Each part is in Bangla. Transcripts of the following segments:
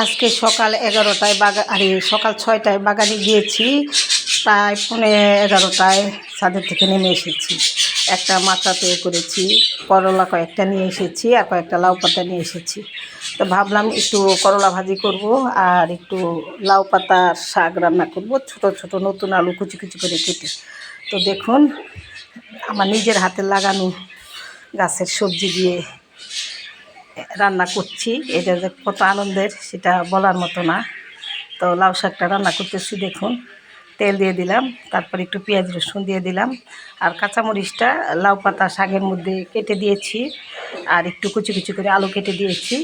আজকে সকাল এগারোটায় বাগা আরে, সকাল ছয়টায় বাগানে গিয়েছি। প্রায় পৌনে এগারোটায় ছাদের থেকে নেমে এসেছি। একটা মাথা তৈরি করেছি, করলা কয়েকটা নিয়ে এসেছি আর কয়েকটা লাউ পাতা নিয়ে এসেছি। তো ভাবলাম একটু করলা ভাজি করব আর একটু লাউ পাতার শাক রান্না করব, ছোট ছোট নতুন আলু কুচি কুচি করে কেটে। তো দেখুন, আমার নিজের হাতে লাগানো গাছের সবজি দিয়ে রান্না করছি। এটা যে কত আনন্দের, সেটা বলার মতো না। তো লাউ শাকটা রান্না করতেছি, দেখুন। তেল দিয়ে দিলাম, তারপর একটু পেঁয়াজ রসুন দিয়ে দিলাম। আর কাঁচামরিচটা লাউ পাতা শাকের মধ্যে কেটে দিয়েছি, আর একটু কুচি কুচি করে আলু কেটে দিয়েছি।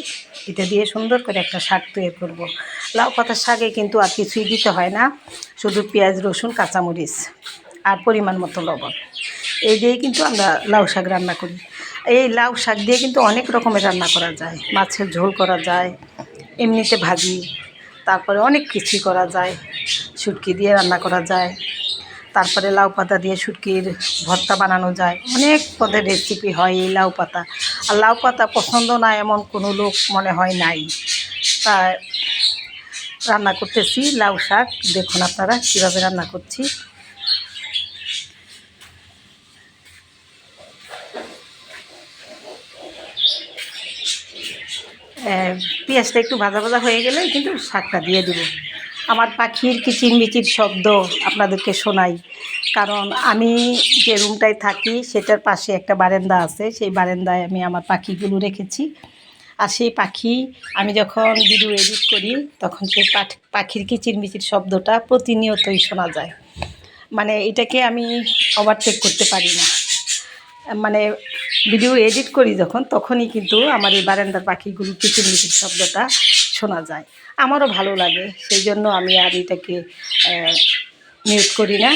এটা দিয়ে সুন্দর করে একটা শাক তৈরি করব। লাউ পাতার শাকে কিন্তু আর কিছুই দিতে হয় না, শুধু পেঁয়াজ রসুন, কাঁচামরিচ আর পরিমাণ মতো লবণ। এই দিয়েই কিন্তু আমরা লাউ শাক রান্না করি। এই লাউ শাক দিয়ে কিন্তু অনেক রকমের রান্না করা যায়। মাছের ঝোল করা যায়, এমনিতে ভাজি, তারপরে অনেক কিছুই করা যায়। শুটকি দিয়ে রান্না করা যায়, তারপরে লাউ পাতা দিয়ে শুটকির ভর্তা বানানো যায়। অনেক পদের রেসিপি হয় এই লাউ পাতা। আর লাউ পাতা পছন্দ না এমন কোনো লোক মনে হয় নাই। তা রান্না করতেছি লাউ শাক। দেখুন আপনারা কীভাবে রান্না করছি। পেঁয়াজটা একটু ভাজা ভাজা হয়ে গেলে কিন্তু শাকটা দিয়ে দেবো। আমার পাখির কিচিরমিচির শব্দ আপনাদেরকে শোনাই। কারণ আমি যে রুমটায় থাকি, সেটার পাশে একটা বারান্দা আছে, সেই বারান্দায় আমি আমার পাখিগুলো রেখেছি। আর সেই পাখি, আমি যখন ভিডিও এডিট করি, তখন সেই পাখির কিচিরমিচির শব্দটা প্রতিনিয়তই শোনা যায়। মানে এটাকে আমি ওভারটেক করতে পারি না। মানে ভিডিও এডিট করি যখন, তখনই কিন্তু আমার এই বারান্দার পাখিগুলো কিচিরমিচির শব্দটা শোনা যায়। আমারও ভালো লাগে, সেই জন্য আমি আর এটাকে মিউট করি না।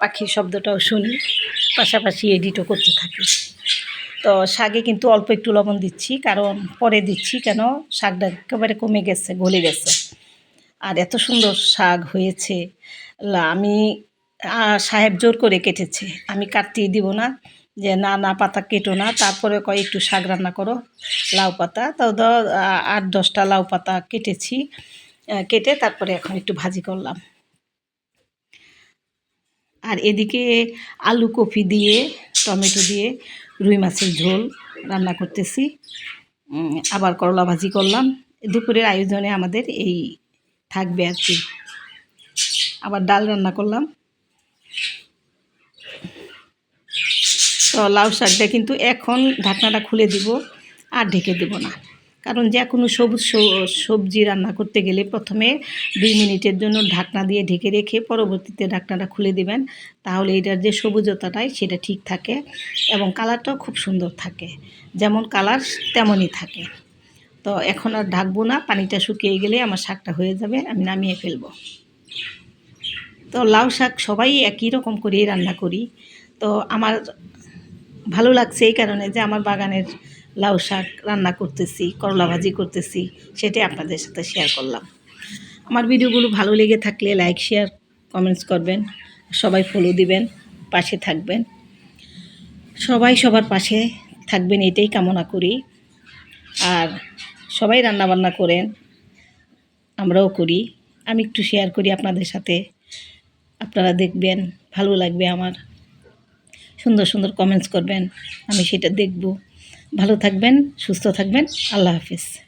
পাখির শব্দটাও শুনি, পাশাপাশি এডিটও করতে থাকি। তো শাকে কিন্তু অল্প একটু লবণ দিচ্ছি, কারণ পরে দিচ্ছি কেন, শাকটা একেবারে কমে গেছে, গলে গেছে। আর এত সুন্দর শাক হয়েছে। আমি সাহেব জোর করে কেটেছে। আমি কাটতেই দিব না, যে না না, পাতা কেটো না। তারপরে কয়, একটু শাক রান্না করো, লাউ পাতা। তাও দ আট, দশটা লাউ পাতা কেটেছি। কেটে তারপরে এখন একটু ভাজি করলাম। আর এদিকে আলু কপি দিয়ে, টমেটো দিয়ে, রুই মাছের ঝোল রান্না করতেছি। আবার করলা ভাজি করলাম। দুপুরের আয়োজনে আমাদের এই থাকবে আর কি। আবার ডাল রান্না করলাম। তো লাউ শাকটা কিন্তু এখন ঢাকনাটা খুলে দিব আর ঢেকে দেব না। কারণ যে কোনো সবুজ সবজি রান্না করতে গেলে প্রথমে দুই মিনিটের জন্য ঢাকনা দিয়ে ঢেকে রেখে পরবর্তীতে ঢাকনাটা খুলে দিবেন। তাহলে এটার যে সবুজতাটাই সেটা ঠিক থাকে এবং কালারটাও খুব সুন্দর থাকে। যেমন কালার তেমনই থাকে। তো এখন আর ঢাকবো না, পানিটা শুকিয়ে গেলে আমার শাকটা হয়ে যাবে, আমি নামিয়ে ফেলব। তো লাউ শাক সবাই একই রকম করেই রান্না করি। তো আমার ভালো লাগছে এই কারণে যে আমার বাগানের লাউ শাক রান্না করতেছি, করলা ভাজি করতেছি, সেটাই আপনাদের সাথে শেয়ার করলাম। আমার ভিডিওগুলো ভালো লেগে থাকলে লাইক শেয়ার কমেন্টস করবেন, সবাই ফলো দিবেন, পাশে থাকবেন। সবাই সবার পাশে থাকবেন এটাই কামনা করি। আর সবাই রান্নাবান্না করেন, আমরাও করি। আমি একটু শেয়ার করি আপনাদের সাথে। আপনারা দেখবেন, ভালো লাগবে আমার। সুন্দর সুন্দর কমেন্টস করবেন, আমি সেটা দেখব। ভালো থাকবেন, সুস্থ থাকবেন, আল্লাহ হাফিজ।